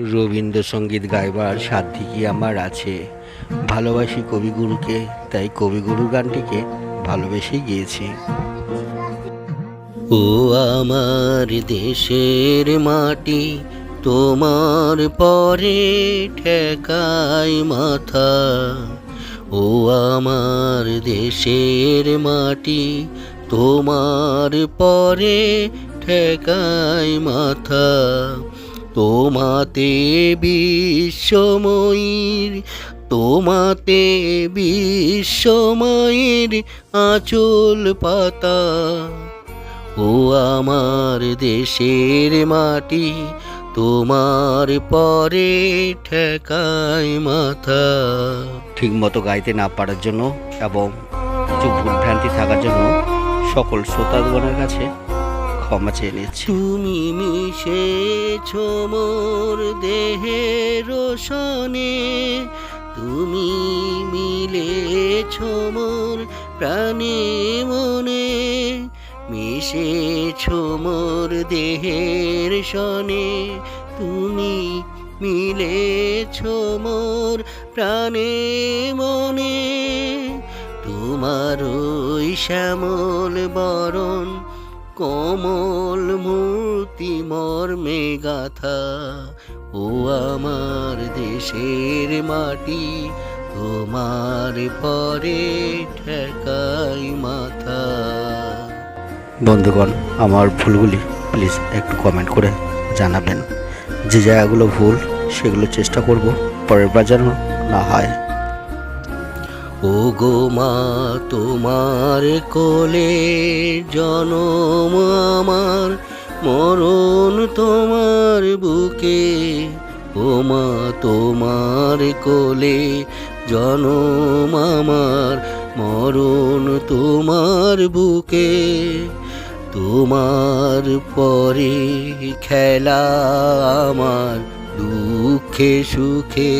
রবীন্দ্রসঙ্গীত গাইবার সাধ্য কি আমার আছে? ভালোবাসি কবিগুরুকে, তাই কবিগুরু গানটিকে ভালোবেসে গিয়েছি। ও আমার দেশের মাটি, তোমার পরে ঠেকাই মাথা। ও আমার দেশের মাটি, তোমার পরে ঠেকাই মাথা। তোমাতে বিশ্বময়ীর, তোমাতে বিশ্বময়ের আঁচল পাতা। ও আমার দেশের মাটি, তোমার পরে ঠেকায় মাথা। ঠিক মতো গাইতে না পারার জন্য এবং কিছু ভুলভ্রান্তি থাকার জন্য সকল শ্রোতাগণের কাছে ক্ষমা চেয়ে নিচ্ছি। তুমি মিশেছ মোর দেহের সনে তুমি মিলেছ মোর প্রাণে মনে, মিশেছ মোর দেহের সনে তুমি মিলেছ মোর প্রাণে মনে। তোমার ওই শ্যামল বরণ কমল মূর্তি মর্মে গাথা। ও আমার দেশের মাটি, তোমার পরে ঠেকাই মাথা। বন্ধুগণ, আমার ভুলগুলি প্লিজ একটু কমেন্ট করে জানাবেন। যে জায়গাগুলো ভুল, সেগুলো চেষ্টা করব পরের বার যেন না হয়। ও গো মা, তোমার কোলে জনম আমার, মরণ তোমার বুকে। ও মা, তোমার কোলে জনম আমার, মরণ তোমার বুকে। তোমার পরে খেলা আমার দুঃখে সুখে,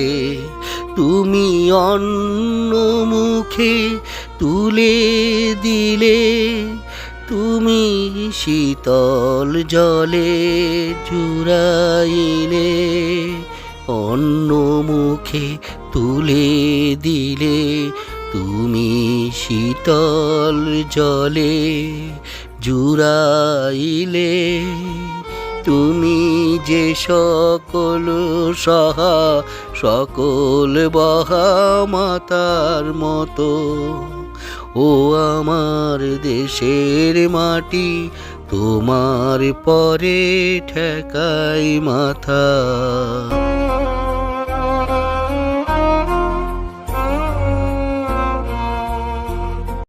তুমি অন্য মুখে তুলে দিলে, তুমি শীতল জলে জুড়াইলে, অন্য মুখে তুলে দিলে, তুমি শীতল জলে জুড়াইলে। তুমি যে সকল সহা, সকল বহা মাতার মতো, ও আমার দেশের মাটি, তোমার পরে ঠেকাই মাথা।